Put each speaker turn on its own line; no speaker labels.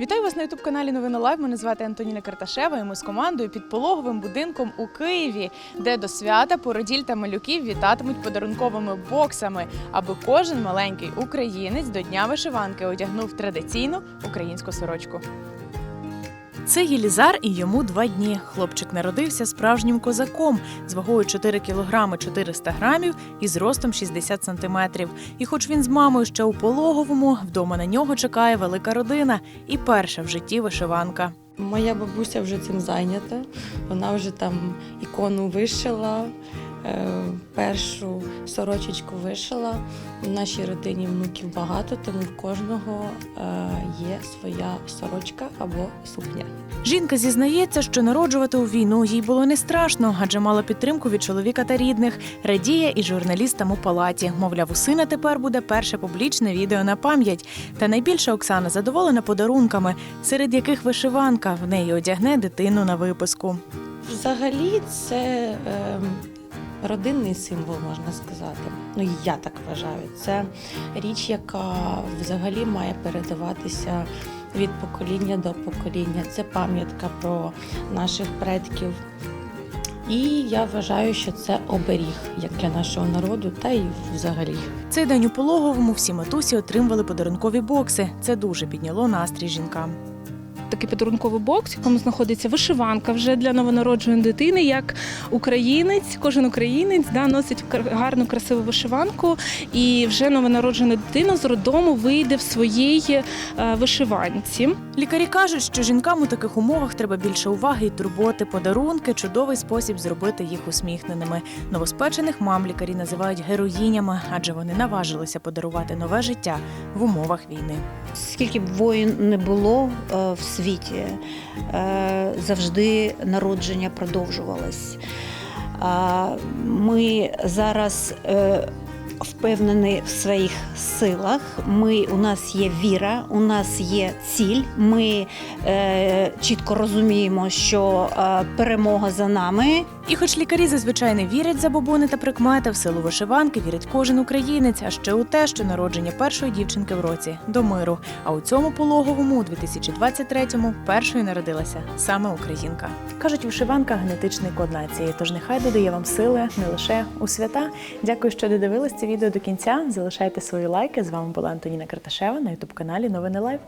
Вітаю вас на ютуб каналі Новини Лайв. Мене звати Антоніна Карташева. І ми з командою під пологовим будинком у Києві, де до свята породіль та малюків вітатимуть подарунковими боксами, аби кожен маленький українець до дня вишиванки одягнув традиційну українську сорочку. Це Єлізар і йому два дні. Хлопчик народився справжнім козаком з вагою 4 кілограми 400 грамів і зростом 60 сантиметрів. І хоч він з мамою ще у пологовому, вдома на нього чекає велика родина і перша в житті вишиванка.
Моя бабуся вже цим зайнята. Вона вже там ікону вишила, першу сорочечку вишила. В нашій родині внуків багато, тому в кожного е, є своя сорочка або сукня.
Жінка зізнається, що народжувати у війну їй було не страшно, адже мала підтримку від чоловіка та рідних. Радіє і журналістам у палаті. Мовляв, у сина тепер буде перше публічне відео на пам'ять. Та найбільше Оксана задоволена подарунками, серед яких вишиванка в неї одягне дитину на виписку.
Взагалі, це е, родинний символ, можна сказати. Ну, я так вважаю. Це річ, яка взагалі має передаватися від покоління до покоління. Це пам'ятка про наших предків. І я вважаю, що це оберіг як для нашого народу, та й взагалі.
Цей день у пологовому всі матусі отримували подарункові бокси. Це дуже підняло настрій жінкам.
Такий подарунковий бокс, в якому знаходиться вишиванка вже для новонародженої дитини. Як українець, кожен українець да, носить гарну красиву вишиванку, і вже новонароджена дитина з роддому вийде в своїй е, вишиванці.
Лікарі кажуть, що жінкам у таких умовах треба більше уваги і турботи, подарунки, чудовий спосіб зробити їх усміхненими. Новоспечених мам лікарі називають героїнями, адже вони наважилися подарувати нове життя в умовах війни.
Скільки б воїн не було е, в світі, е, завжди народження продовжувалось. Ми зараз е, впевнені в своїх силах. Ми, у нас є віра, у нас є ціль. Ми е, чітко розуміємо, що е, перемога за нами.
І хоч лікарі зазвичай не вірять за бобони та прикмети, в силу вишиванки вірить кожен українець, а ще у те, що народження першої дівчинки в році до миру. А у цьому пологовому, у 2023-му, першою народилася саме українка. Кажуть, вишиванка генетичний код нації. Тож нехай додає вам сили не лише у свята. Дякую, що додивились це відео до кінця. Залишайте свої лайки. З вами була Антоніна Карташева на ютуб каналі Новини Лайв.